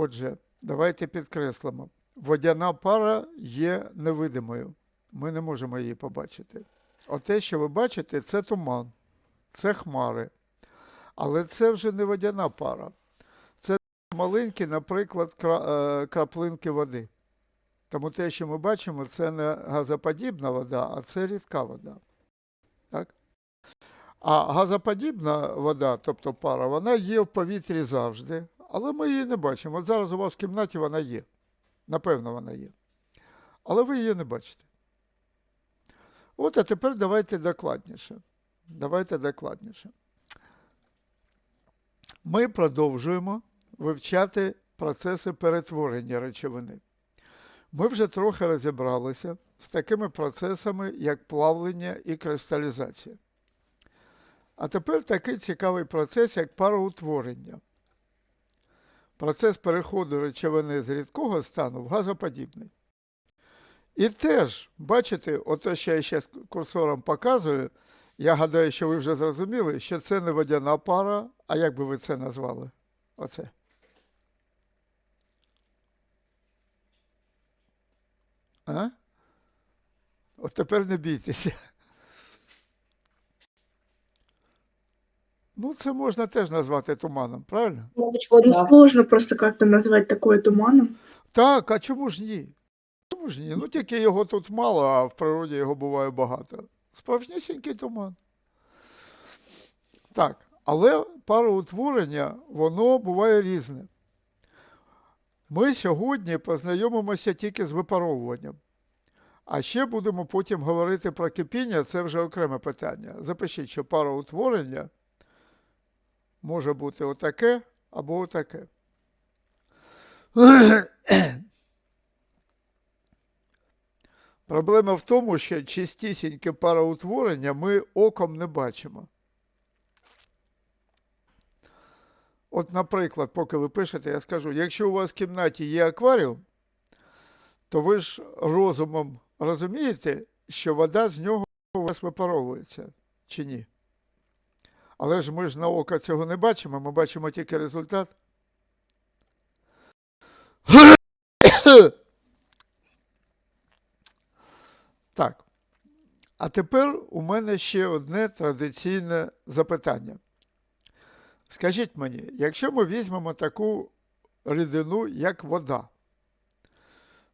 Отже, давайте підкреслимо. Водяна пара є невидимою. Ми не можемо її побачити. Оте, що ви бачите, це туман, це хмари. Але це вже не водяна пара. Це маленькі, наприклад, е, краплинки води. Тому те, що ми бачимо, це не газоподібна вода, а це рідка вода. Так? А газоподібна вода, тобто пара, вона є в повітрі завжди, але ми її не бачимо. От зараз у вас в кімнаті вона є. Напевно, вона є. Але ви її не бачите. От, а тепер давайте докладніше. Давайте докладніше. Ми продовжуємо вивчати процеси перетворення речовини. Ми вже трохи розібралися з такими процесами, як плавлення і кристалізація. А тепер такий цікавий процес, як пароутворення. Процес переходу речовини з рідкого стану в газоподібний. І теж, бачите, ото, що я ще курсором показую, я гадаю, що ви вже зрозуміли, що це не водяна пара, а як би ви це назвали? Оце. А? От тепер не бійтеся. Ну, це можна теж назвати туманом, правильно? Мабуть, Ну, сложно просто как-то назвать такое туманом. Так, а чому ж ні? Чому ж ні? Ну тільки його тут мало, а в природі його буває багато. Справжнісінький туман. Так, але пароутворення, воно буває різне. Ми сьогодні познайомимося тільки з випаровуванням. А ще будемо потім говорити про кипіння, це вже окреме питання. Запишіть, що пароутворення може бути отаке або отаке. Проблема в тому, що чистісіньке пароутворення ми оком не бачимо. От, наприклад, поки ви пишете, я скажу, якщо у вас в кімнаті є акваріум, то ви ж розумом розумієте, що вода з нього у вас випаровується, чи ні? Але ж ми ж на око цього не бачимо, ми бачимо тільки результат. Так. А тепер у мене ще одне традиційне запитання. Скажіть мені, якщо ми візьмемо таку рідину, як вода,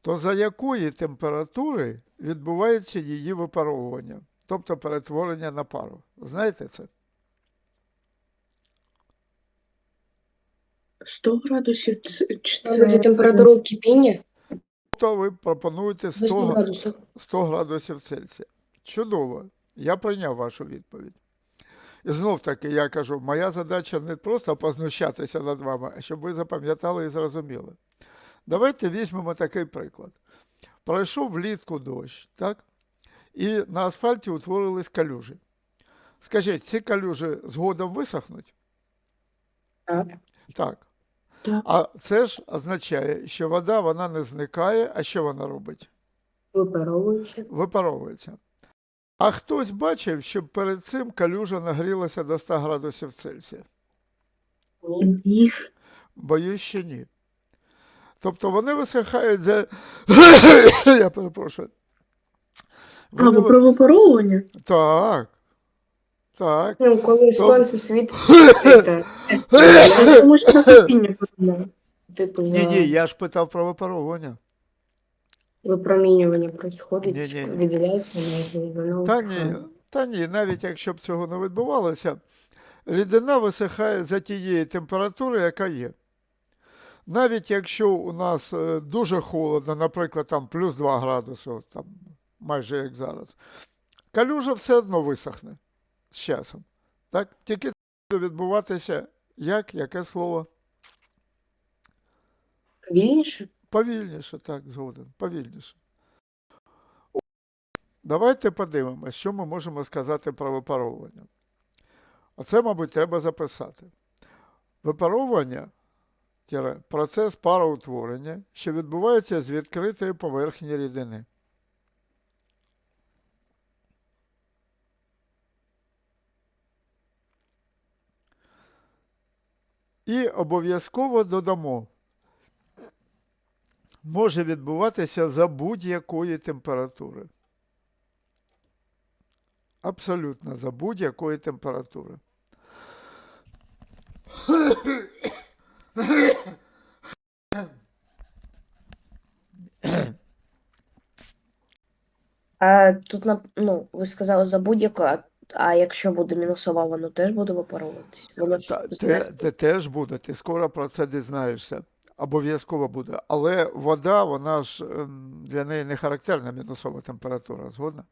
то за якої температури відбувається її випаровування, тобто перетворення на пару? Знаєте це? 100 градусів чи це температуру кипіння. Тобто ви пропонуєте 100, 100 га- градусів. 100 градусів Цельсія. Чудово. Я прийняв вашу відповідь. І знов таки я кажу, моя задача не просто познущатися над вами, а щоб ви запам'ятали і зрозуміли. Давайте візьмемо такий приклад. Пройшов влітку дощ, так? І на асфальті утворились калюжі. Скажіть, ці калюжі згодом висохнуть? Так. Так. Так. А це ж означає, що вода вона не зникає, а що вона робить? Випаровується. випаровується. А хтось бачив, щоб перед цим калюжа нагрілася до 100 градусів Цельсія? Ні. Боюсь, що ні. Тобто вони висихають за. Я перепрошую. Вони... ви про випаровування? Так. Так. Ну, коли То- сонце світить, Я про кипіння типу, Ні, ні, я ж питав про випаровування. випромінювання происходить, Ні-ні. виділяється енергія, і воно Та ні, та ні, навіть якщо б цього не відбувалося, рідина висихає за тієї температури, яка є. Навіть якщо у нас е, дуже холодно, наприклад, там плюс 2 градуси, там, майже як зараз, калюжа все одно висохне з часом. Так? Тільки це буде відбуватися як, яке слово? Вільніше? Повільніше, так, згоден, повільніше. Давайте подивимося, що ми можемо сказати про випаровування. Оце, мабуть, треба записати. Випаровування процес пароутворення, що відбувається з відкритої поверхні рідини. І обов'язково додамо може відбуватися за будь-якої температури. Абсолютно за будь-якої температури. А тут, ну, ви сказали за будь-яку, а, а якщо буде мінусова, воно теж буде випаровуватись? Воно ж Та, те, те теж буде, ти скоро про це дізнаєшся. Обов'язково буде. Але вода, вона ж ем, для неї не характерна мінусова температура, згодна?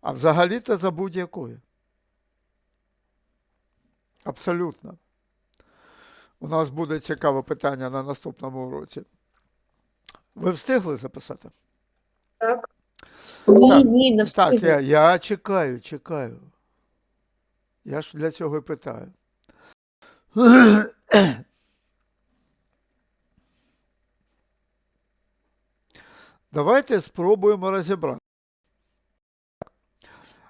А взагалі-то за будь-якою. Абсолютно. У нас буде цікаве питання на наступному уроці. Ви встигли записати? Так. Ні, Так, ні, не Так, встигну. я, я чекаю, чекаю. Я ж для цього і питаю. Давайте спробуємо розібрати.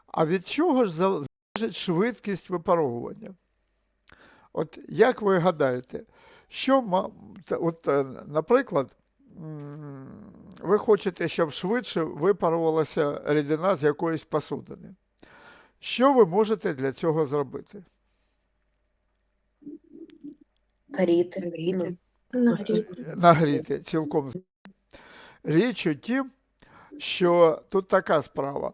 А від чого ж залежить швидкість випаровування? От як ви гадаєте, що, от, е, наприклад, ви хочете, щоб швидше випарувалася рідина з якоїсь посудини. Що ви можете для цього зробити? Гріти. Ну, Нагріти. Нагріти цілком. Річ у тім, що тут така справа.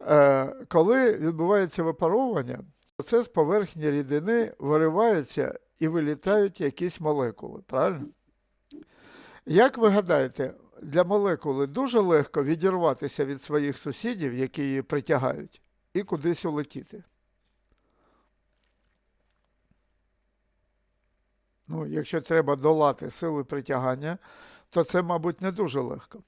Е, коли відбувається випаровування, процес поверхні рідини виривається і вилітають якісь молекули, правильно? Як ви гадаєте, для молекули дуже легко відірватися від своїх сусідів, які її притягають, і кудись улетіти? Ну, якщо треба долати сили притягання, то це, мабуть, не дуже легко.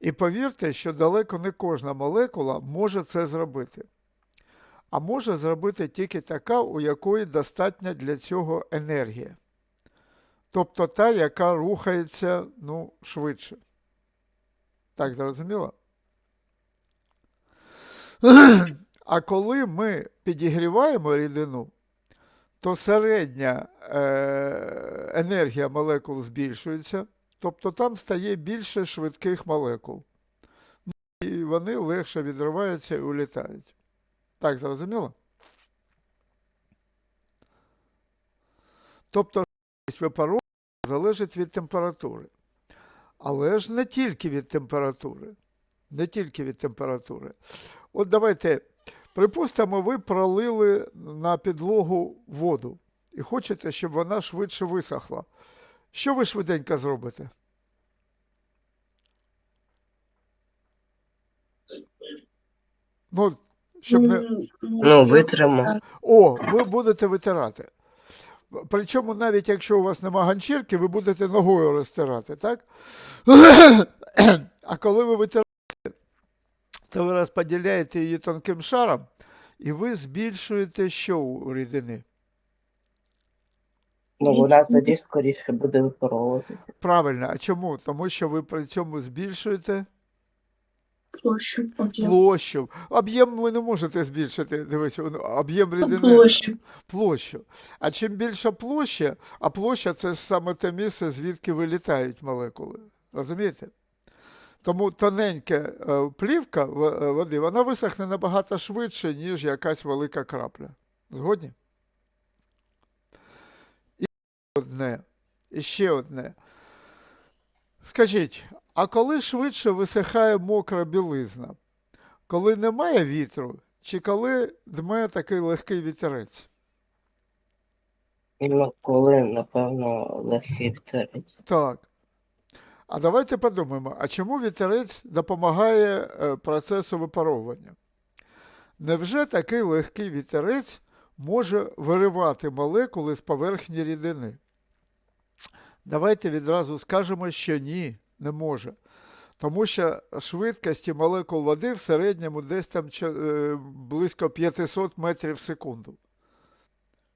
І повірте, що далеко не кожна молекула може це зробити. А може зробити тільки така, у якої достатня для цього енергія. Тобто та, яка рухається ну, швидше. Так, зрозуміло? А коли ми підігріваємо рідину, то середня е, енергія молекул збільшується, тобто там стає більше швидких молекул. І вони легше відриваються і улітають. Так, зрозуміло? Тобто випаровування залежить від температури. Але ж не тільки від температури. Не тільки від температури. От давайте Припустимо, ви пролили на підлогу воду і хочете, щоб вона швидше висохла. Що ви швиденько зробите? Ну, щоб не... Ну, витримав. О, ви будете витирати. Причому навіть якщо у вас нема ганчірки, ви будете ногою розтирати, так? А коли ви витираєте, то ви розподіляєте її тонким шаром, і ви збільшуєте що у рідини? Ну, вона тоді скоріше буде випаровувати. Правильно, а чому? Тому що ви при цьому збільшуєте Площу. Об'єм. площу. Об'єм ви не можете збільшити. Дивись, воно- об'єм рідини. Площу. площу. А чим більша площа, а площа це ж саме те місце, звідки вилітають молекули. Розумієте? Тому тоненька е, плівка в- е, води, вона висохне набагато швидше, ніж якась велика крапля. Згодні? І одне, і ще одне. Скажіть, а коли швидше висихає мокра білизна? Коли немає вітру, чи коли дме такий легкий вітерець? Ну, коли, напевно, легкий вітерець. Так. А давайте подумаємо, а чому вітерець допомагає е, процесу випаровування? Невже такий легкий вітерець може виривати молекули з поверхні рідини? Давайте відразу скажемо, що ні, не може. Тому що швидкості молекул води в середньому десь там е, близько 500 метрів в секунду.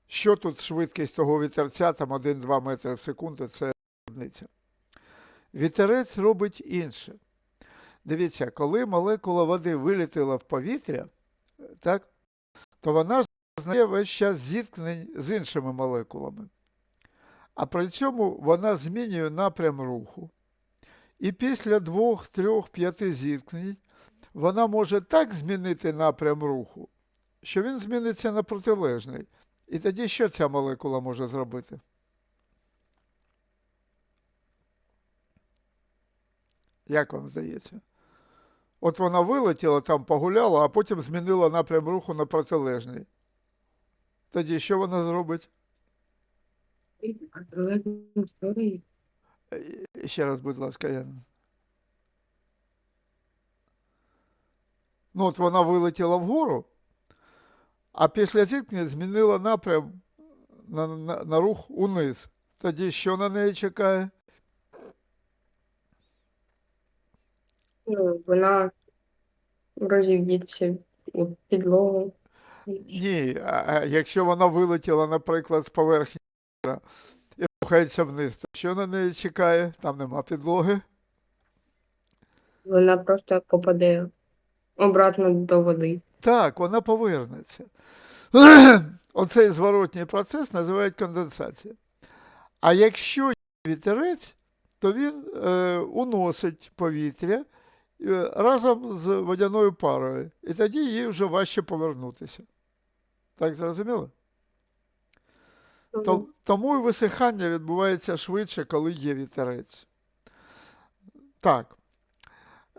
Що тут швидкість того вітерця, там 1-2 метри в секунду, це дрібниця. Вітерець робить інше. Дивіться, коли молекула води вилітила в повітря, так, то вона знає весь час зіткнень з іншими молекулами. а при цьому вона змінює напрям руху. І після двох, трьох, п'яти зіткнень вона може так змінити напрям руху, що він зміниться на протилежний. І тоді що ця молекула може зробити? Як вам здається? От вона вилетіла, там погуляла, а потім змінила напрям руху на протилежний. Тоді що вона зробить? Ще раз, будь ласка, Яна. Ну, от вона вилетіла вгору, а після зіткнення змінила напрям на, на, на рух униз. Тоді що на неї чекає? Ну, вона розіб'ється у підлогу. Ні, а, якщо вона вилетіла, наприклад, з поверхні і рухається вниз, то що на неї чекає? Там нема підлоги. Вона просто попаде обратно до води. Так, вона повернеться. Оцей зворотній процес називають конденсація. А якщо вітерець, то він е, уносить повітря е, разом з водяною парою, і тоді їй вже важче повернутися. Так зрозуміло? То- Тому і висихання відбувається швидше, коли є вітерець. Так.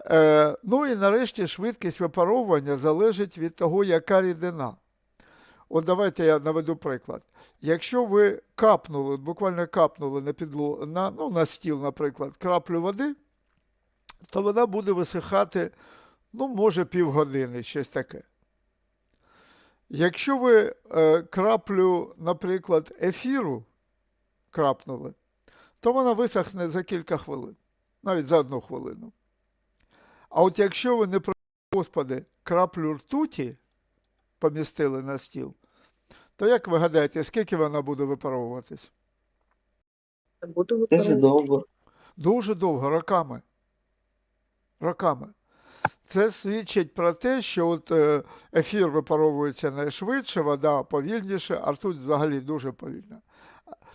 Е, ну і нарешті швидкість випаровування залежить від того, яка рідина. От давайте я наведу приклад. Якщо ви капнули, буквально капнули на, підло, на, ну, на стіл, наприклад, краплю води, то вона буде висихати, ну, може, півгодини, щось таке. Якщо ви е, краплю, наприклад, ефіру крапнули, то вона висохне за кілька хвилин, навіть за одну хвилину. А от якщо ви не про Господи, краплю ртуті помістили на стіл, то як ви гадаєте, скільки вона буде випаровуватись? Буду Дуже довго. Дуже довго, роками. Роками. Це свідчить про те, що от е, ефір випаровується найшвидше, вода повільніше, а ртуть взагалі дуже повільно.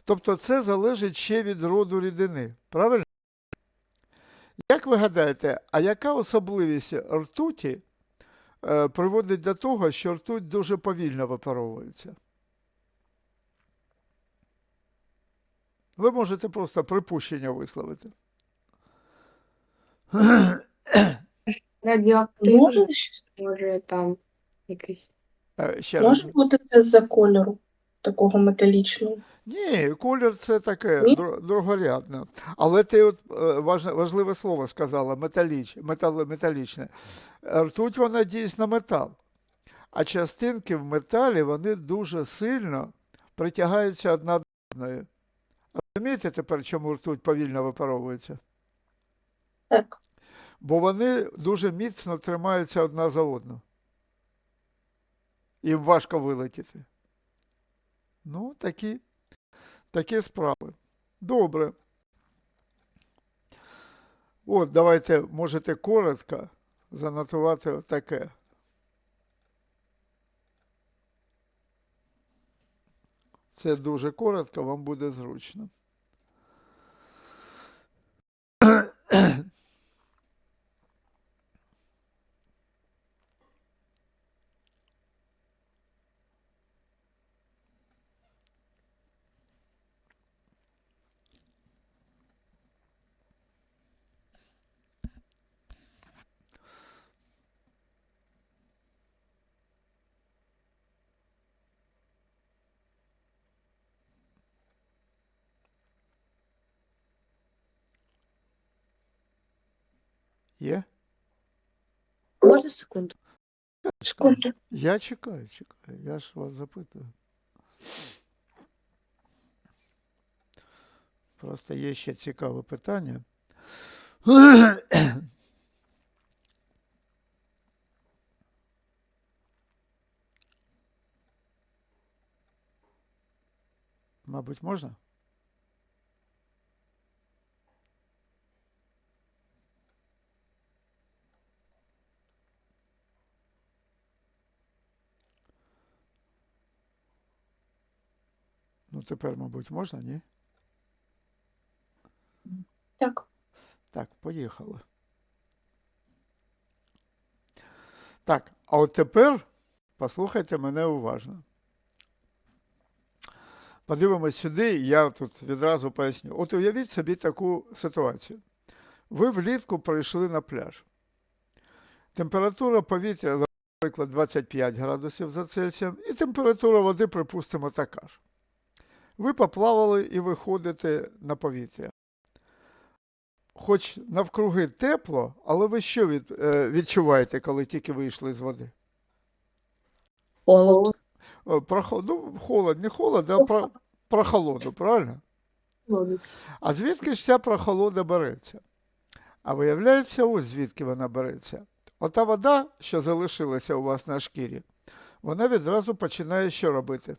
Тобто це залежить ще від роду рідини. Правильно? Як ви гадаєте, а яка особливість ртуті е, приводить до того, що ртуть дуже повільно випаровується? Ви можете просто припущення висловити. Радіоактивний, Може, може там якийсь. Е, Ще раз. може бути це з-за кольору такого металічного. Ні, колір це таке Ні? дру- другорядне. Але ти от е, важ- важливе слово сказала металіч, метал, металічне. Е, Ртуть вона дійсно метал. А частинки в металі вони дуже сильно притягаються одна до одної. Розумієте тепер, чому ртуть повільно випаровується? Так. Бо вони дуже міцно тримаються одна за одну. Їм важко вилетіти. Ну, такі, такі справи. Добре. От, давайте можете коротко занотувати таке. Це дуже коротко, вам буде зручно. Є? Можна секунду? Секунду. Я чекаю, чекаю. Я ж вас запитую. Просто є ще цікаве питання. Мабуть, можна? Тепер, мабуть, можна, ні? Так. Так, поїхали. Так, а от тепер послухайте мене уважно. Подивимось сюди, я тут відразу поясню. От уявіть собі таку ситуацію. Ви влітку прийшли на пляж. Температура повітря, наприклад, 25 градусів за Цельсієм, і температура води, припустимо, така ж. Ви поплавали і виходите на повітря. Хоч навкруги тепло, але ви що від, е, відчуваєте, коли тільки вийшли з води? Холод. Про, ну, холод, не холод, а про, прохолоду, правильно? А звідки ж ця прохолода береться? А виявляється, ось звідки вона береться. Ота вода, що залишилася у вас на шкірі, вона відразу починає що робити?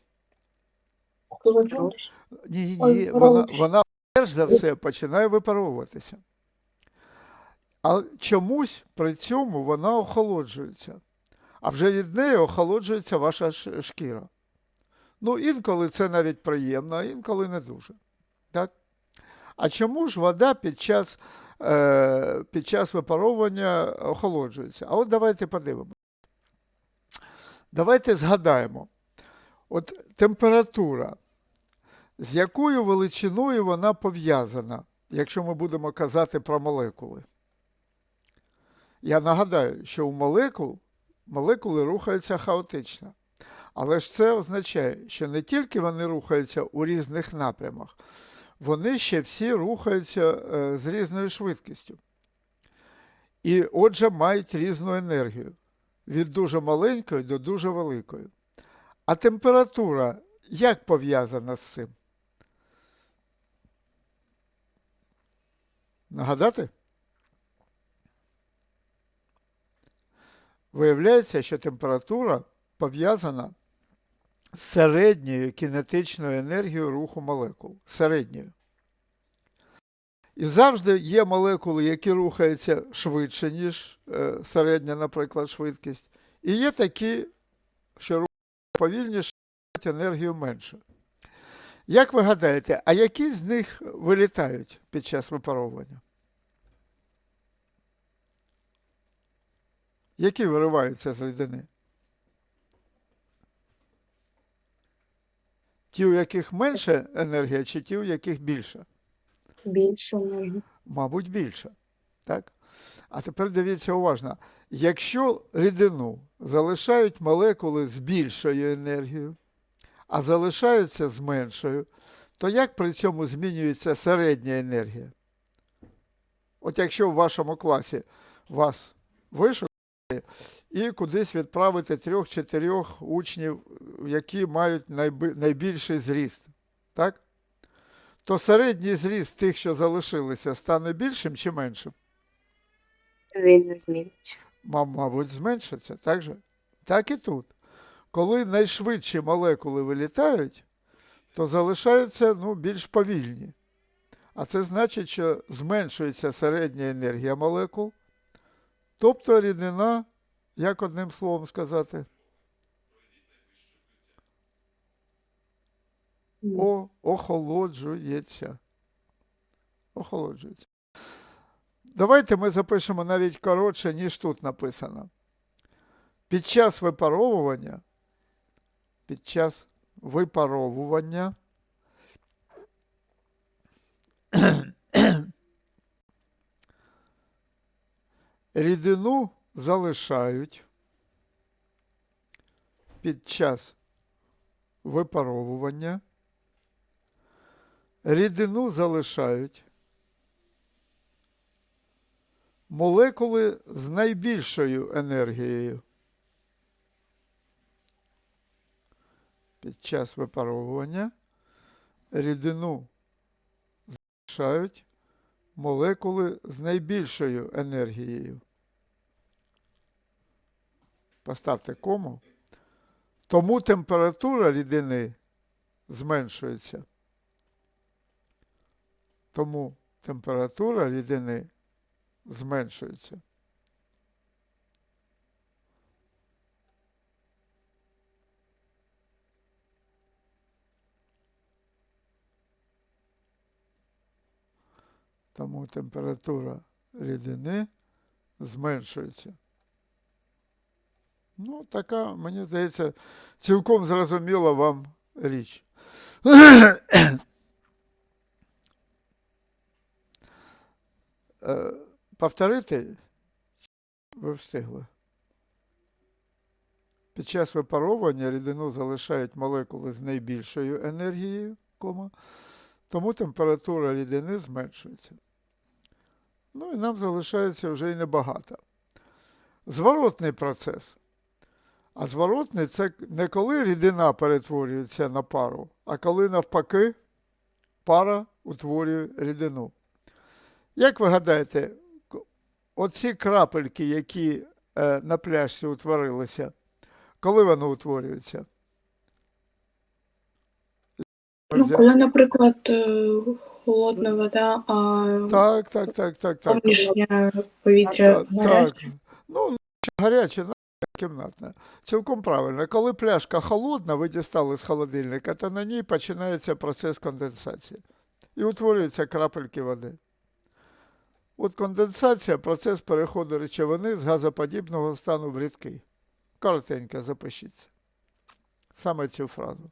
Ні, ні, ні, вона, вона перш за все починає випаровуватися. А чомусь при цьому вона охолоджується. А вже від неї охолоджується ваша шкіра. Ну, інколи це навіть приємно, а інколи не дуже. Так? А чому ж вода під час, е, під час випаровування охолоджується? А от давайте подивимося. Давайте згадаємо. От температура з якою величиною вона пов'язана, якщо ми будемо казати про молекули? Я нагадаю, що у молекул молекули рухаються хаотично. Але ж це означає, що не тільки вони рухаються у різних напрямах, вони ще всі рухаються е, з різною швидкістю. І отже, мають різну енергію від дуже маленької до дуже великої. А температура як пов'язана з цим? Нагадати? Виявляється, що температура пов'язана з середньою кінетичною енергією руху молекул. Середньою. І завжди є молекули, які рухаються швидше, ніж е, середня, наприклад, швидкість. І є такі, що рухаються повільніше, енергію менше. Як ви гадаєте, а які з них вилітають під час випаровування? Які вириваються з рідини? Ті, у яких менше енергія, чи ті, у яких більше? Більше ніж. Мабуть, більше. Так? А тепер дивіться уважно. Якщо рідину залишають молекули з більшою енергією, а залишаються з меншою, то як при цьому змінюється середня енергія? От якщо в вашому класі вас вишукали і кудись відправити трьох-чотирьох учнів, які мають найбільший зріст, так? то середній зріст тих, що залишилися, стане більшим чи меншим? Він не Мабуть, зменшиться, так же? Так і тут. Коли найшвидші молекули вилітають, то залишаються ну, більш повільні. А це значить, що зменшується середня енергія молекул, тобто рідина, як одним словом сказати, о, охолоджується. Охолоджується. Давайте ми запишемо навіть коротше, ніж тут написано. Під час випаровування, під час випаровування рідину залишають під час випаровування. Рідину залишають молекули з найбільшою енергією. Під час випаровування рідину залишають молекули з найбільшою енергією. Поставте кому. Тому температура рідини зменшується. Тому температура рідини зменшується. Тому температура рідини зменшується. Ну, така, мені здається, цілком зрозуміла вам річ. Е, Повторити ви встигли. Під час випаровування рідину залишають молекули з найбільшою енергією, кома, тому температура рідини зменшується. Ну і нам залишається вже й небагато. Зворотний процес. А зворотний це не коли рідина перетворюється на пару, а коли навпаки пара утворює рідину. Як ви гадаєте, оці крапельки, які е, на пляшці утворилися, коли вони утворюються? Ну, коли, наприклад, е, холодна вода, а Так, так, так, так, так. повітря Так, гаряче. так. Ну, гаряче, на- кімнатне. Цілком правильно. Коли пляшка холодна, ви дістали з холодильника, то на ній починається процес конденсації. І утворюються крапельки води. От конденсація процес переходу речовини з газоподібного стану в рідкий. Коротенько запишіться. Саме цю фразу.